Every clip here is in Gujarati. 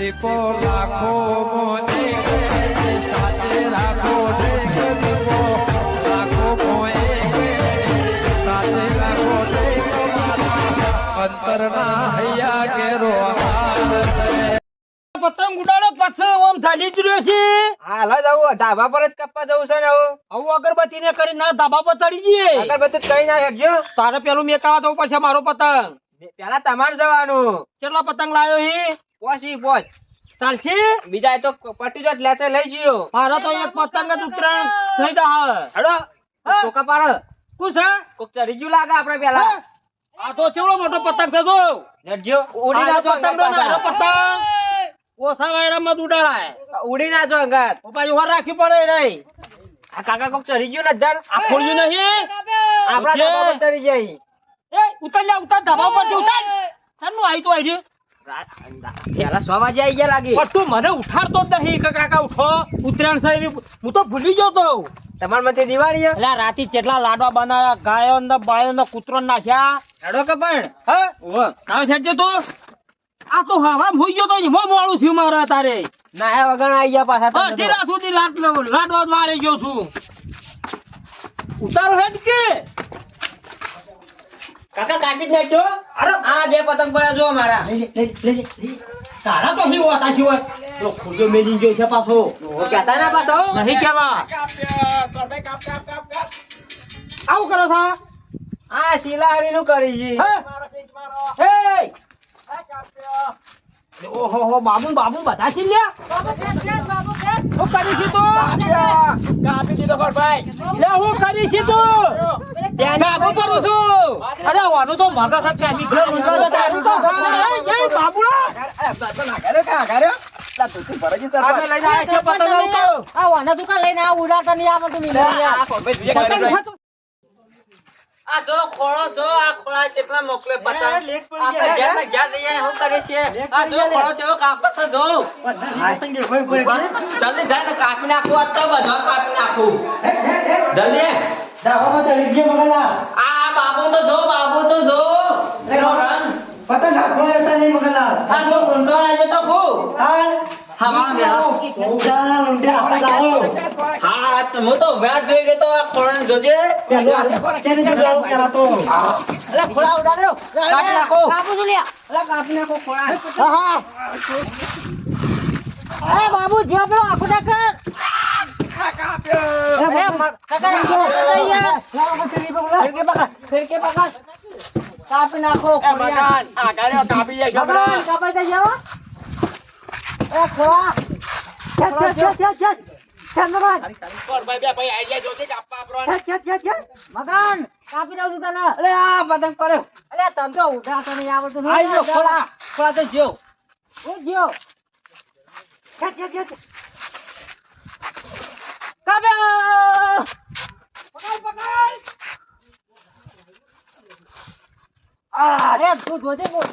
દીપો લાખો મોને સાથે રાખો દીપો લાખો મોએ સાથે રાખો અંતરના હૈયા કેરો પતંગ ઉડાડો પછી ઓમ ચાલી જ છે. હાલ જ આવું ધાબા પર જ કપવા જવું છે ને આવું. આવું અગરબત્તી ને કરી ના ધાબા પર ચડી જઈએ. અગરબત્તી કઈ ના હેડજો તારે પેલું મેકાવા જવું પડશે મારો પતંગ. પેલા તમારે જવાનું. કેટલા પતંગ લાયો હી? પોસી પોચ ચાલશે બીજા તો પટી જો લેતે લઈ જયો મારો તો એક પતંગ જ ઉતરાણ થઈ જા હેડો કોકા પાડ કું છે કોક ચડી ગયું લાગે આપણે પેલા આ તો ચેવડો મોટો પતંગ છે જો હેડજો ઉડી ના જો પતંગ નો નાનો પતંગ ઓસા વાયરા માં ઉડાડાય ઉડી ના જો અંગાત ઓ પાછી વાર રાખવી પડે રે આ કાકા કોક ચડી ગયું ને ધર આ ખોલ્યું નહીં આપડા. ધાબા પર ચડી જાય એ ઉતર લે ઉતર ધાબા પર ઉતર શાનું આઈ તો આઈ પેલા સો વાગે આવી ગયા લાગે. પણ તું મને ઉઠાડતો જ નહીં કે કાકા ઉઠો. ઉત્તરાયણ છે હું તો ભૂલી ગયો તો. તમાર મતે દિવાળી એટલે રાતી કેટલા લાડવા બનાવ્યા ગાયો ને બાયો ને કૂતરો નાખ્યા. હેડો કે પણ. હે? કાવ છે તું? આ તો હવા હોઈ ગયો તો એમાં મોડું થયું મારા તારે ના વગર આવી ગયા પાછા. અડધી રાત સુધી લાડ લાડવા વાળી ગયો છું. ઉતારો હેડ કે. કાકા કાપી જ નાખજો. અરે! આ બે પતંગ પડ્યા જો મારા. તારા તો હી હોતા સિવાય તો ખુદો મેલી ગયો છે પાછો. કહેતા ના પાછો. નહીં કહેવા. આવું કરો છો? આ શિલાહારી નું કરી છે હે હે ઓહો મામુ બાબુ બાબુ બધા છે લ્યા? હું કરી છે તું? કાપી દીધો ભાઈ. લે હું કરી છે તું? કાબુ કરું છું. અરે વાનું તો મગજ છે કેમિકલ તો તારું તો એ બાબુડા. લઈને આયા છે પતંગ આવતો આ જો ખોળો જો આ ખોળા કેટલા મોકલે પતંગ. આપણે ઘેર ને ઘેર લઈ આયા, શું કરીએ છીએ આ જો ખોળો કેવો કાપે જો. જલ્દી જાય ને કાપી નાખું આજ તો બધો કાપી નાખું. જલ્દી. આ બાબુ તો જો બાબુ તો જો. એનો રંગ આ જો ગુંડો લાગ્યો તો ખૂબ. હા. વાળા બેલા હા હું તો વેટ જોઈ રહ્યો તો આ ખોળાને જોજે. અલે ખોળા ઉડાડ્યો. કાપી નાખો. અલે કાપી નાખો ખોળા. બાબુ જો પેલો આખો ડાકર કાપી નાખો ખોળિયા. ભગવાન, મકાન, કાપી દઉં છું તને. અલે આ પતંગ પડ્યો અલે, તને તો ઉઠાતો નહીં આવડતું. ગયો ખોળા ખોળા તો જો હું ગયો. છેક, છેક, છેક. કાપ્યા. પકડ, પકડ. અરે, તું જોજે બોલ.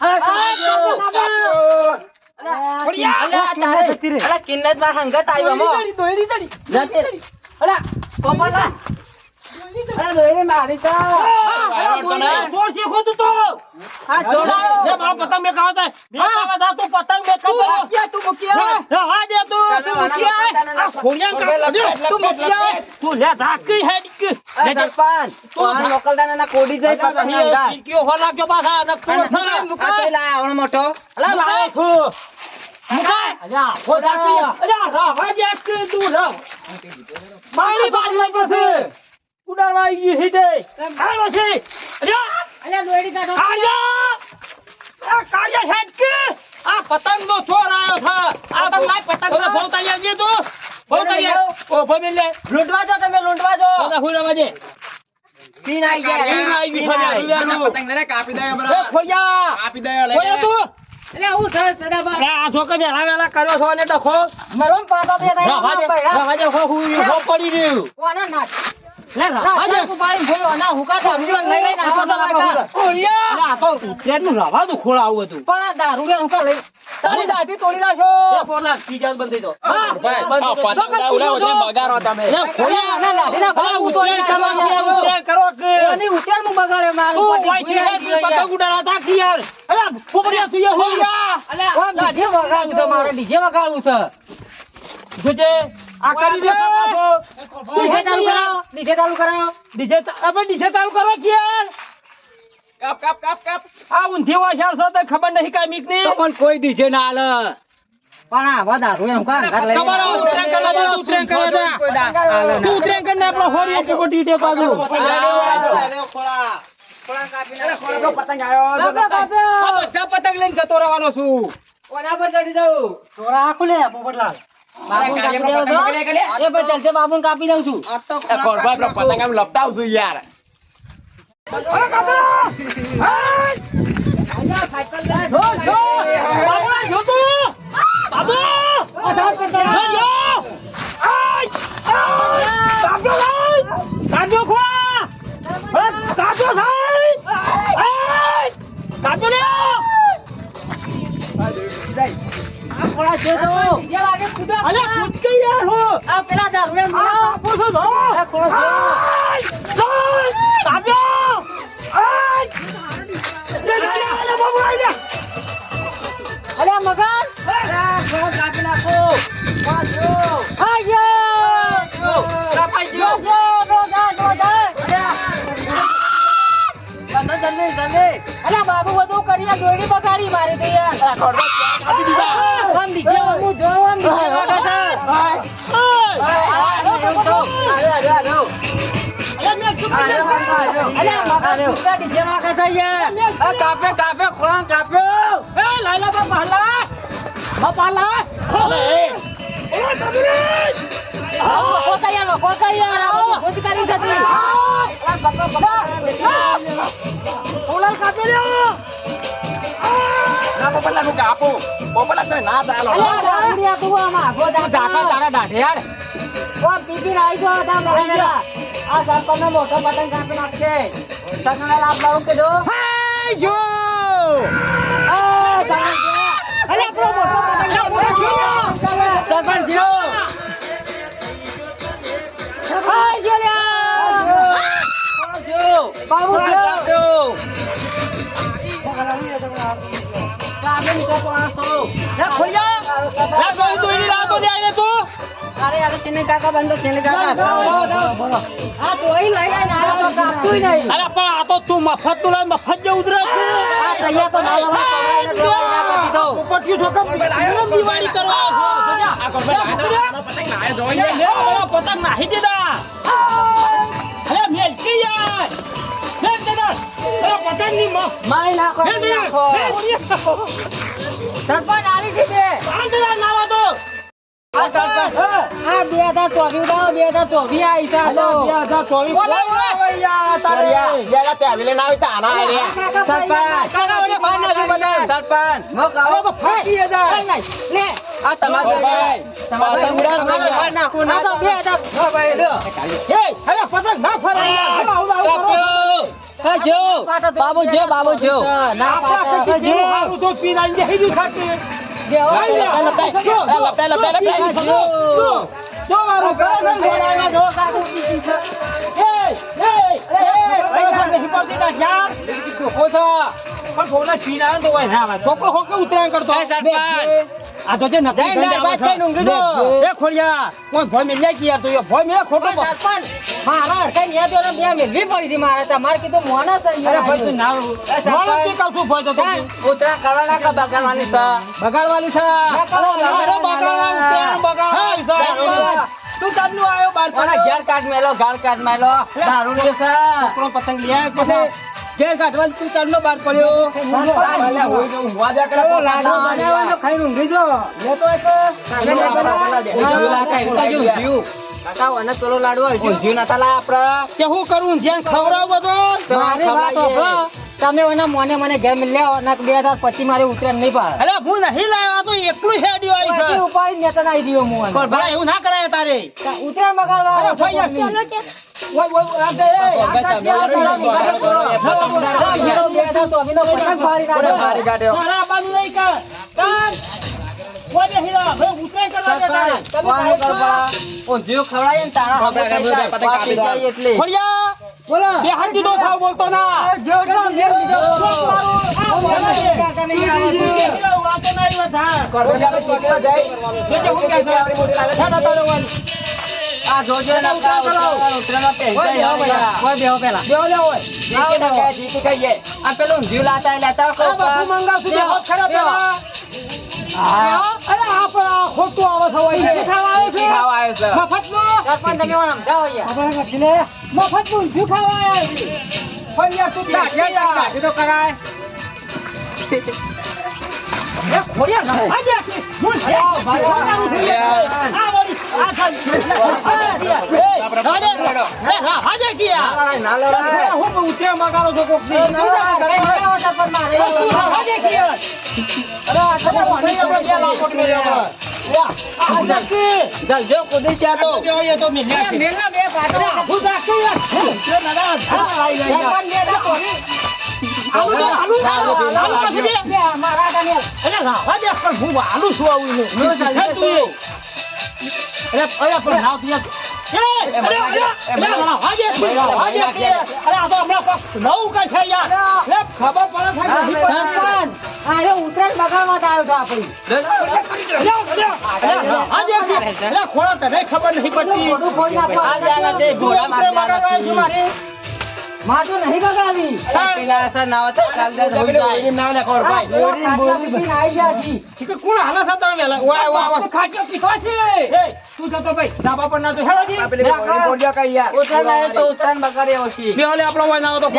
અરે, કાપ્યો, કાપ્યો. અલે આ તારે અલે કિન્નતમાં હંગત આવ્યો મો જતી અલે પોપલા અલે દોરી મારી તો. તોડ છે ખોદ તો આ જોડાયો લે મારો પતંગ મેં કાવા તા મેં કાવા તા તું પતંગ મેં કાવા તું મૂક્યા હા દે તું તું મૂકી આય આ. ખોડિયા કાકા દે તું મૂકી આય તું લે ધાકી હેડ કે અરે સરપંચ તું આ મોકલદાના ના કોડી જાય પતંગ હંગા કયો હો લાગ્યો પાછા ન તું આ ચોઈ લાયા આવણો મોટો. પતંગ નો ચોર આવ્યો છે આ પતંગ લાય, પતંગ લાય. ભોંતાઈ આવી તું ભોંતાઈ આવ. ઓ ભમે લે લૂંટવા જો તમે લૂંટવા જો વાજે પીન આવી ગયા પીન કાપી દે. એ ખોયા ખોયા તું અલે, હું થયું, સદાબા? અરે આ છોકરા વેલા વેલા કર્યો છો અને ડખો મરોમ પાડો બે થાય, રવા દે. રવા દે હો હું હો પડી રહ્યું કોના નાખ? મારે ડીજે વગાડવું છે. જોજે, આ કરી દે. ડીજે ચાલુ કરાવો ડીજે ચાલુ કરાવો ડીજે અબે ડીજે ચાલુ કરો કે યાર. આ ઊંધી વાછાળ છો તો ખબર નહીં કાંઈ. પણ કોઈ ડીજે ના પણ એમ કાં ઘર તમારા કરવા દે, કરવા દે. તું ના. કરીને આપણો હોરી એક. પતંગ લઈને જતો રહેવાનો છું કોના પર ચડી જાઉં? બાબુને કાપી દેવો છો? એ ભાઈ ચાલશે બાબુને કાપી દઉં છું પતંગ આમ લપટાવશું યાર. જો, જો. બાબુલા, જો તું. બાબુ. આ પેલા દારૂ એમ આ આપું છું તો. આ ખોળો છે. લે. અલ્યા મગન જો, જો, દોડા, દોડા. અલ્યા બાબુ બધું કરી આ દોરડી બગાડી મારી તો યાર આમ ડીજે વાગવું જો આમ ડીજે વાગે છે અલ્યા મગન કૂતરા ડીજે વાગે છે યાર કાપે કાપે એ લાલા હલા બાપા કોતા યાર કોતા યાર આ બધું ખુશ કરી હતી ઓલા કાપ્યો લે. ના પોપટલા નું કાપો પોપટલા તમે ના ચાલો. અલ્યા દારૂડિયા તું આમાં આગો તારા ઢાઢે યાર. ઓ પીપી રાઈ જો હતા મહેંગા આ સરપંચનો મોટો પતંગ કાપી નાખશે તકને લાભ લાવું કે જો હાય જો. આ તારા જો. અલ્યા આપણો મોટો પતંગ કાપી સરપંચ જીઓ હાય જો લ્યા બાબુ જો કાપી નીકળ પાસો લે, ખોલિયા. લે, દોઈ, દોઈની રાતો દે આઈને તું. અરે અરે ચીને કાકા બંધો ચીને કાકા આ તોય લઈ લઈને આવ્યો તો કાપતુંય નહીં અલા, પણ આ તો તું મફત તું લાય, મફત જે ઉધરસ છે. આ તૈયાર તો ના લાવવા પકડાઈને ડોકા ના કાપી દઉં. પોપટિયું ઠોકર, કેમ દિવાળી છો? લે, ઓલા પતંગ નાહી દીધા. અલે, મેલકી યાર. મેલ દીધા. ઓલા પતંગની મ- મારી નાખો. સરપંચ આલી દીધે પાંચ જણા નાવા દો. આ બે હજાર ચોવીસ ઉડાવો બે હજાર ચોવીસ આવી છે. આ તો. બે હજાર. ચોવીસ. આ આ. બાબુ જો બાબુ જો ના. કદી જેવું હારું તો પીરાઈને જે હીરું ખાતી. જો, મારું જો ના. પણ ભોલા પીરાય ને તો હોય ના. છોકરો હોકે ઉતરાયણ કરતો. આ તો જે નકલી બાદ આવે છે. એ ખોડિયા, કોઈ ભોય મિલ્યા કે યાર તો એ ભોય મિલે ખોટો પણ મારા હરખાઈ ન્યા તો બે મેળવી પડી હતી મારે તમારે કીધું મોના છે અરે ભાઈ તું. ના મોણસ કે છું ભોય તો તું. ઉતરા કરવાના કા બગાડવાની છે બગાડવાની છે ના બગાડવાની. તું નું આવ્યો? બાર ઓલા ઘેર કાઢ મેલો ઘર કાઢ મેલો દારૂ લે છે છોકરો પતંગ લઈ આવ્યો પછી ઘેર કાઢવા તું ચાંદનો બાર પડ્યો. તો ઊંઘવા દે કરે, લાડુ લાડવા બનાવવાનો, ખાઈને ઊંઘી જો. લેતો એક. ઊંધિયું નતા લાયા આપડે. કે હું કરું? ધ્યાન ખવડાવ બધો. તો મારી વાત. તમે એના મોને મને ઘેર મિલ્યા ના બે હજાર પછી મારે ઉતરેન નહીં પાડે અરે હું નહીં લાવ્યો આ તો એકલું હેડ્યો આવી છે ઉપાય નેતા ના આવી ગયો મોન પણ ભાઈ એવું ના કરાય તારે ઉતરે બગાડવા અરે ભાઈ યાર, ઓય, ઓય, આ દે આ તે ક્યાં તારા તારા બાજુ નહીં કર. કર. ઓય બે હીરા, ભાઈ ઉતરાય કરવા દે તારે. કોનું કરવા? ઊંધિયું ખવડાવીએ ને તારા હાથે ખાઈ જાય. પાછી જાય એટલે. ખોડિયા, બે આ જોજો ને આપણા ઉત્તરાયણ ઉત્તરાયણમાં પહેરી જાય યાર. બેહો લે ઓય. જીતી ને કહે, જીતી કહીએ. આ પેલું જીવ લાતા એ લેતા બધું ઉપર. આવે છે ખાવા આવે છે અરે આ પણ આ ખોટું આવે છે ઓય. જીતી ખાવા આવ્યો છે. ખોડિયા, તું તો ખોડિયા. એ ખોડિયા ના, આ છે. હું છે. ખોડિયાનું છે. આ વળી, આ ખાલી. એ, રાજે, એ, રા- ના લડાય, હું ઉતરે મગાડો છો કોકની. રાજે કિયા. અરે આ ખબર વળી આપણે બે લાખો કરી લેવા. આ જલ્દી. જલજો ગયા તો. બે તો મેં ન્યા છે. અરે આભું રાખી યાર. ઉતરે દાદા, ધાર આવી યાર. આલુ આલુ આલુ પાછી અરે રાવા દે, પણ હું આલુ છું આવું ને. નો ચાલશે હે તું અરે, પણ તું રાવા દે, તું, તું. તો તું. ખોળા તને ખબર નહીં પડતી. જાના તે નહીં બગાવી પેલા અસર ના હોય તો ચાલ દે, ધોઈ જાય. નામ ખબર ભાઈ ઠીક કોણ હાલા છે તમે વેલા વાહ વાહ વાહ. ખાટલો પીતો છે. એ તું જતો ભાઈ? ડાબા પર ના તો હેડો જી. ઉત્તરાયણ આવ્યો તો ઉત્તરાયણ બગાડી આવશી. બે ઓલે આપણો વાય ના તો ઓહો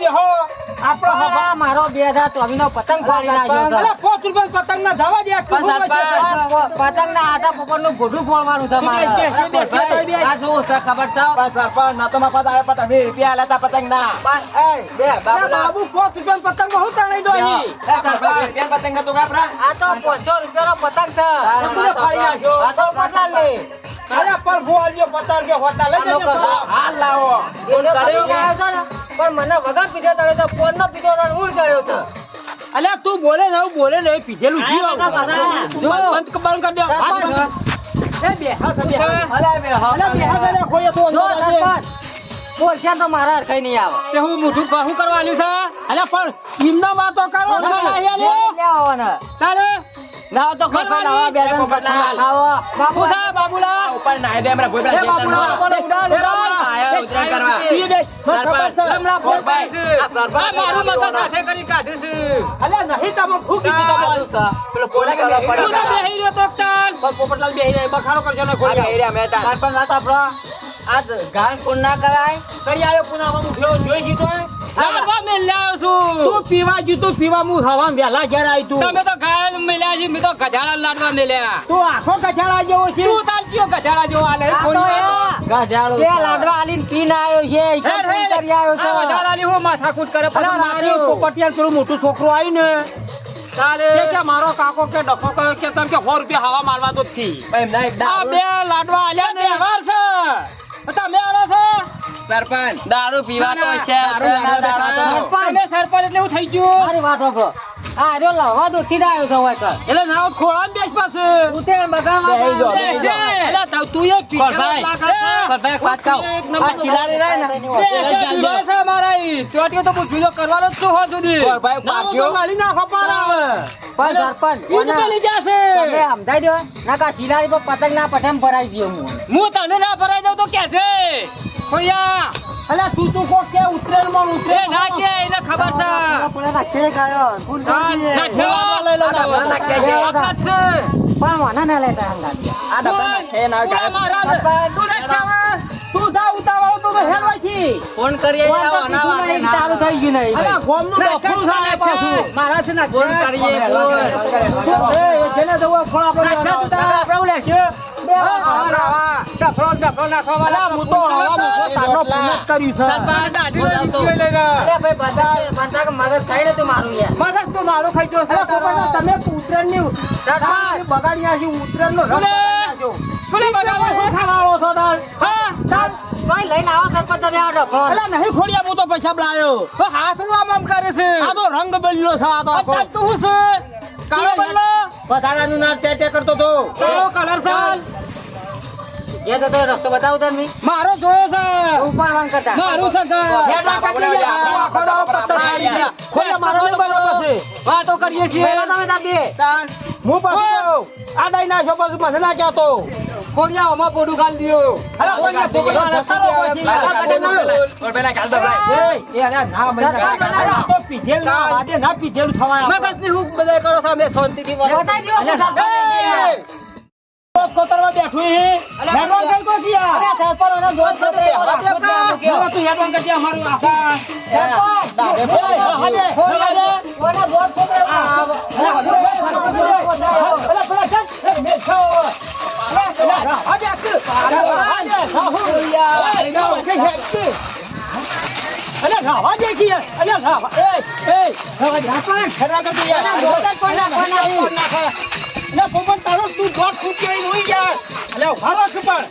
બેહો આપણો મારો બે હજાર ચોવીસ નો પતંગ ફાડી નાખ્યો પાંચ રૂપિયા પતંગ ના જવા દે પતંગ ના આટા પકડનું ગોઢું ફોડવાનું છે ખબર છે? બસ, એ, બે, અરે બાબુ પાંચ રૂપિયા પતંગમાં તણાઈ દો અહીં? એ સરપંચ, રૂપિયા પતંગ નતું આ તો પાંચસો રૂપિયા નો પતંગ છે. તું ને ફાડી નાખ્યો. આ તો કેટલા લે અરે પણ ભૂ આલજો પચાસ હોતા લઈ જજો હાલ લાવો. પતંગ ને. પણ મને વગર પીધા તમે તો ફોન નો પીધો ઊંડ ચડ્યો છે. અલે તું બોલે ને બોલે ને પીધેલું જીવ બધા બંધ બંધ કરી દે. હાથ બંધ. એ બે હાથ બે અલે બે, હા, અલ્યા બે હાથ ખોઈએ તો નો. સરપંચ. તો મારા હરખાઈ નહીં આવે. તે હું મોઢું શું કરવાનું છે? અલે પણ એમના વાતો કરો છો. લઈ તો ખબર ના હોય, બે જણ પતંગ ખાવો. બાબુલા બાબુલા એ બાપુડા. એ બાપુડા, ઉડાડ, એ બાપુડા. આયા કરવા. ઈ બે. મને ખબર છે. હમણાં ફોન પાડે છે. આ સરપંચ મારું મગજ સાથે કરી કાઢ્યું છે. અલ્યા નહીં તમે શું કીધું તમે? પેલો કોને કરવા પડે? તો બેહી રહ્યો તો તાન. પોપટલાલ બેહી જાય, બખાડો કરજો ને આ ખોલી બે એરિયા મહેતા. સરપંચ ના તો આપણો આ ગાન કોણ ના કરાય? કરી આવ્યો પુનામાં ઉઠ્યો જોઈ છું. તું પીવા જીતું પીવા હું હવા વહેલા ઘેર આવી તું. તમે તો ઘાયલ મેલ્યા છે, મેં તો ગધાડા લાડવા મેલ્યા. તું આખો કચાડા જેવો છે. તું તાર કયો ગધાડા જેવો? કોણ લાડવા આલીને પીને આવ્યો છે, કરી આવ્યો છે. આ વધારાની હું માથાકૂટ કરે પછી મારી માર્યો. પેલું મોટું છોકરું આવ્યું ને તારે. કે મારો કાકો કે ડખો કયો કે તમે કે 100 રૂપિયા હવા મારવા તો થી. એમના એક આ દારૂ- બે લાડવા આલ્યા ને. છે. તમે આવો છો સરપંચ દારૂ ના, છે. તમે સરપંચ એટલે એવું થઈ ગયું મારી વાત સાંભળો. આ આવ્યો છે હોય કર. એટલે નાવ ખોળા બેસ પાસે ઉતેર બગાડવા બેહી જાઓ, બેહી બેસે. એટલે તાવ તું એક પીછળ કરભાઈ, લાગે છે. કરભાઈ, એક વાત કહું. આ ખિલાડી રહે ને, બે ચાલ દો. છે મારા. ચોટીઓ તો હું કરવાનો જ છું હો સુધી. કરભાઈ, પાછો. તો નાખો પાર આવે પણ સરપંચ, કોના- પેલી જાશે. તમે સમજાઈ દો ના કા શિલારી પર પતંગ ના પઠમ ભરાઈ દઉં હું હું તને ના ભરાઈ દઉં તો કે છે ભૈયા અલા તું તું કો કે ઉતરેલમાં ઉતરે ના કે એને ખબર છે ના છે લઈ લો ના ના, ના, કે છે. છે પણ મને ના લેતા આ ડબ્બા નાખે ના ગાય. તું ના ઉતાવળ તું તો હેરવાથી. ફોન કરીએ તો આના નહીં, ના ચાલુ થઈ ગયું નહીં અલા, ગોમનું છે થાય પાછું. મારા છે ના ફોન કરીએ ફોન એ, જેને જવું ફોન આપણે નાખજો તું તારા. આપણે એવું લેશે. અલા, હું તો હવા મૂકો તારનો પૂન કર્યું છે. અરે ભાઈ બધા બધા મગજ ખાઈ લેતું મારું યાર. મગજ તો મારો ખાઈ ગયો તમે ઉત્તરાયણની ઉત્તરાયણ બગાડી નાખી, ઉત્તરાયણનો રંગ બગાડી નાખ્યો. શું ખાવા આવો છો? તાર? તાર? કોઈ લઈને આવો સરપંચ તમે અલા, નહીં ખોડિયા, હું તો પૈસા આ તો રંગ બદલ્યો છે આ તો આખો. વધારાનું ના ટે ટે કરતો તો. એ તો તો રસ્તો બતાવો તમે મારો જોયો છે. ઉપર વાંગ કરતા. મારું છે કે હેડા કાઢી લે, આખો આખો દાડો પત્તર ખાઈ ગયા કોઈ મારો નહીં બોલો પછી. વાતો કરીએ છીએ. પેલા તમે તાર બે. હું પાછો આ આ ના નાખ્યો પછી મને ના કહેતો. ખોડિયા આમાં પોડું ગાલ દિયો અલા, ખોડિયા, પોડું ગાલ સારો પછી. એ, એ, અરે, ના, મને ના તો પીધેલ ના, વાદે ના પીધેલું થવાય. મગજની હું બધા કરો છો શાંતિ થી વાત બતાવી દો કોતરવા બેઠું હે. હેડવાન કર કો કિયા. અરે સરપંચ ઓને જોત છે તે હવા દે કા. હવે તું હેડવાન કરજે, અમારું આખા. એ, સરપંચ હવાજે, હવાજે. જોત છે તે અલા, પેલા ચાલ. એ, બેઠો. અલા, અલા, હવાજે, આખું. અલા, હવાજે, રાહુલ. કે હેડશે. અલા, હવાજે કિયા. અલા, હવા- એ, એ, હવાજે, હા, હેડવા કરજે યાર. જોત જ કોઈ ના કોઈ ના કોણ નાખે? અલા, પોપટ તારો તું દોઢ ફૂટ જેવી હોઈ યાર. અલા, ઊભા છું પણ.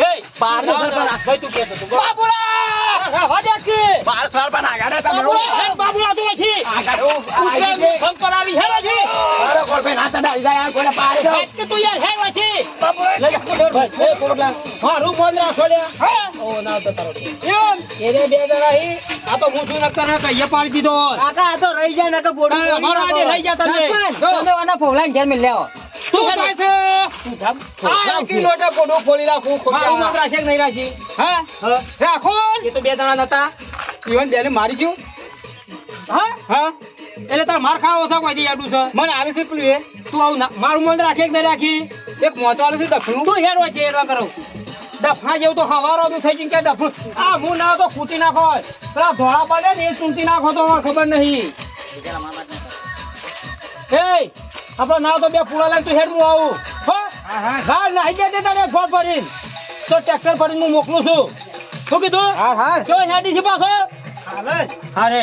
એ, પાર ભાઈ તું કહેતો તું. બાબુલા! હવાજે આખી. બાબુલા, હેડ બાબુલા તો નથી. ઉત્તરાયણનું સંપર આવી હેડ હજી. દો કે તું યાર હેડ હજી. લઈ જા, ભાઈ, એ હા રૂમ બંધ રાખો લ્યા. ઓ, ના તો તારો. એમ? એને બે દરાહી આ તો હું શું નકર ને કહીએ પાડી દીધો કાકા આ તો રહી જાય ને તો પોડું હા, અમારો આજે લઈ જા તમે. તમે આના ફોલાઈ ઘેર મે લેવો તું થાય છે? તું જામ. આ એકી લોટે પોડું ખોલી રાખું મારું નામ રાખે કે નહીં રાખી? હા? હા? રાખો? એ તો બે જણા નતા. ઈવન બેને મારી છું. હા? હા? એટલે તાર માર ખાવા છે કોઈ આડું છે? મને આવે છે પેલું એ. તું આવું મારું મન રાખે કે નહીં રાખી? એક મોચવાળું છે દક્ષિણ તું હેરો છે એટલા કરો. ડફના જેવું તો હવારો નું થઈ ગયું કે ડફનું આ હું ના તો ફૂટી નાખો. પેલા ધોળા પડે ને એ ચૂંટી નાખો તો ખબર નહીં. એ આપણો નાવ તો બે પૂળા લઈને તું હેડ હું આવું હો. હા નાહી જાય તને ફોન ભરીને તો ટ્રેક્ટર ભરીને હું મોકલું છું. શું કીધું? જો હેડી છે પાછો હા રે.